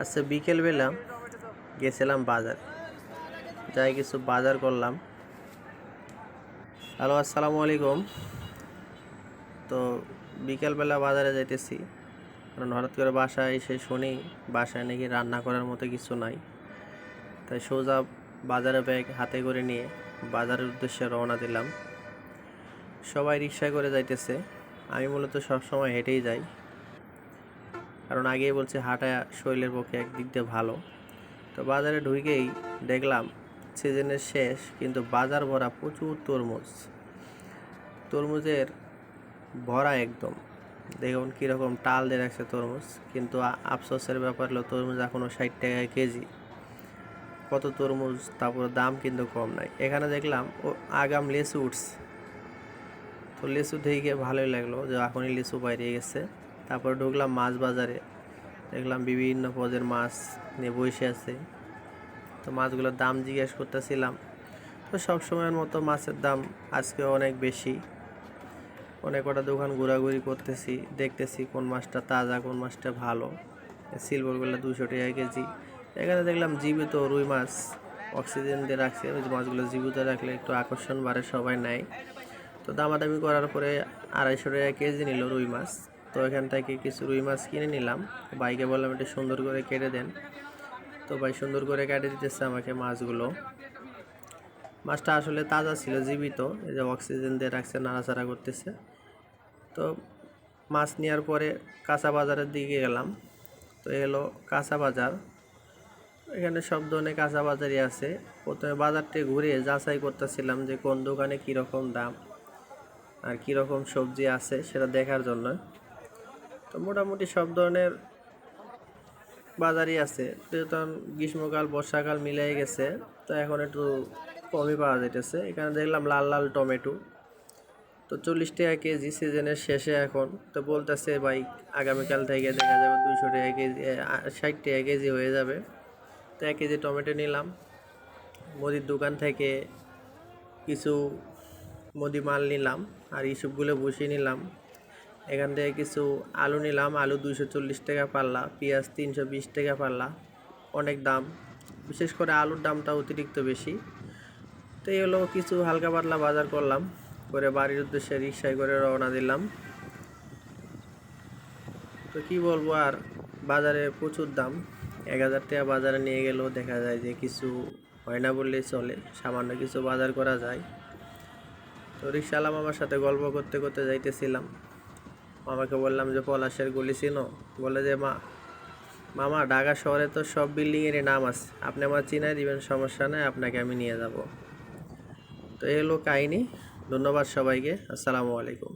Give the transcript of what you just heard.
আচ্ছা বিকেলবেলা গেছিলাম বাজার। যাই কিছু বাজার করলাম। হ্যালো, আসসালামু আলাইকুম। তো বিকেলবেলা বাজারে যাইতেছি। কারণ হঠাৎ করে বাসায় এসে শুনি, বাসায় নাকি রান্না করার মতো কিছু নাই। তাই সোজা বাজারে ব্যাগ হাতে করে নিয়ে বাজারের উদ্দেশ্যে রওনা দিলাম। সবাই রিক্সায় করে যাইতেছে। আমি মূলত সবসময় হেঁটেই যাই। কারণ আগেই বলছি হাঁটা শরীরের পক্ষে একদিক দিয়ে ভালো। তো বাজারে ঢুকেই দেখলাম সিজনের শেষ, কিন্তু বাজার ভরা প্রচুর তরমুজ। তরমুজের ভরা একদম। দেখুন কীরকম টাল দিয়ে রাখছে তরমুজ, কিন্তু আফসোসের ব্যাপার হলো তরমুজ এখনও ষাট টাকা কেজি। কত তরমুজ, তারপর দাম কিন্তু কম নাই। এখানে দেখলাম ও আগাম লেচু উঠছে। তো লিচু দেখে ভালোই লাগল যে এখনই লিচু বাইরে গেছে। তারপর ঢুকলাম মাছ বাজারে। দেখলাম বিভিন্ন পদের মাছ নিয়ে বসে আছে। তো মাছগুলোর দাম জিজ্ঞেস করতেছিলাম, তো সব সময়ের মতো মাছের দাম আজকে অনেক বেশি। অনেক কটা দোকান ঘোরাঘুরি করতেছি, দেখতেছি কোন মাছটা তাজা, কোন মাছটা ভালো। সিলভারগুলো দুশো টাকা কেজি। এখানে দেখলাম জীবিত রুই মাছ অক্সিজেন দিয়ে রাখছে। ওই মাছগুলো জীবিত রাখলে একটু আকর্ষণ বাড়ে, সবাই নেয়। তো দামাদামি করার পরে আড়াইশো টাকা কেজি নিল রুই মাছ। তো এখান থেকে কিছু রুই মাছ কিনে নিলাম। বাইকে বললাম, একটু সুন্দর করে কেটে দেন। তো ভাই সুন্দর করে কেটে দিতেছে আমাকে মাছগুলো। মাছটা আসলে তাজা ছিল, জীবিত। এই যে অক্সিজেন দিয়ে রাখছে, নাড়াচাড়া করতেছে। তো মাছ নেওয়ার পরে কাঁচা বাজারের দিকে গেলাম। তো এলো কাঁচা বাজার। এখানে সব ধরনের কাঁচা বাজারই আছে। প্রথমে বাজারটি ঘুরে যাচাই করতেছিলাম যে কোন দোকানে কীরকম দাম আর কীরকম সবজি আছে, সেটা দেখার জন্য। তো মোটামুটি সব ধরনের বাজারই আছে। তখন গ্রীষ্মকাল, বর্ষাকাল মিলাই গেছে, তো এখন একটু কমই পাওয়া যাইতেছে। এখানে দেখলাম লাল লাল টমেটো। তো চল্লিশ টাকা কেজি সিজনের শেষে এখন। তো বলতেছে ভাই, আগামীকাল থেকে দেখা যাবে দুইশো টাকা কেজি ষাট টাকা কেজি হয়ে যাবে। তো এক কেজি টমেটো নিলাম। মুদির দোকান থেকে কিছু মুদি মাল নিলাম, আর এইসবগুলো বসিয়ে নিলাম। এখান থেকে কিছু আলু নিলাম। আলু দুইশো চল্লিশ টাকা পাল্লা, পেঁয়াজ তিনশো বিশ টাকা পাল্লা, অনেক দাম। বিশেষ করে আলুর দামটা অতিরিক্ত বেশি। তো এই হলো কিছু হালকা পাতলা বাজার করলাম, করে বাড়ির উদ্দেশ্যে রিক্সায় করে রওনা দিলাম। তো কি বলব আর, বাজারে প্রচুর দাম। এক হাজার টাকা বাজারে নিয়ে গেলেও দেখা যায় যে কিছু হয় না বললেই চলে, সামান্য কিছু বাজার করা যায়। তো রিক্সাওয়ালা মামার সাথে গল্প করতে করতে যাইতেছিলাম। মামাকে বললাম যে, পলাশের গুলি চিনো? বলে যে, মা, মামা, ঢাকা শহরে তো সব বিল্ডিংয়েরই নাম আছে। আপনি আমার চিনাই দিবেন, সমস্যা নেই, আপনাকে আমি নিয়ে যাব। তো এই হলো কাহিনি। ধন্যবাদ সবাইকে। আসসালামু আলাইকুম।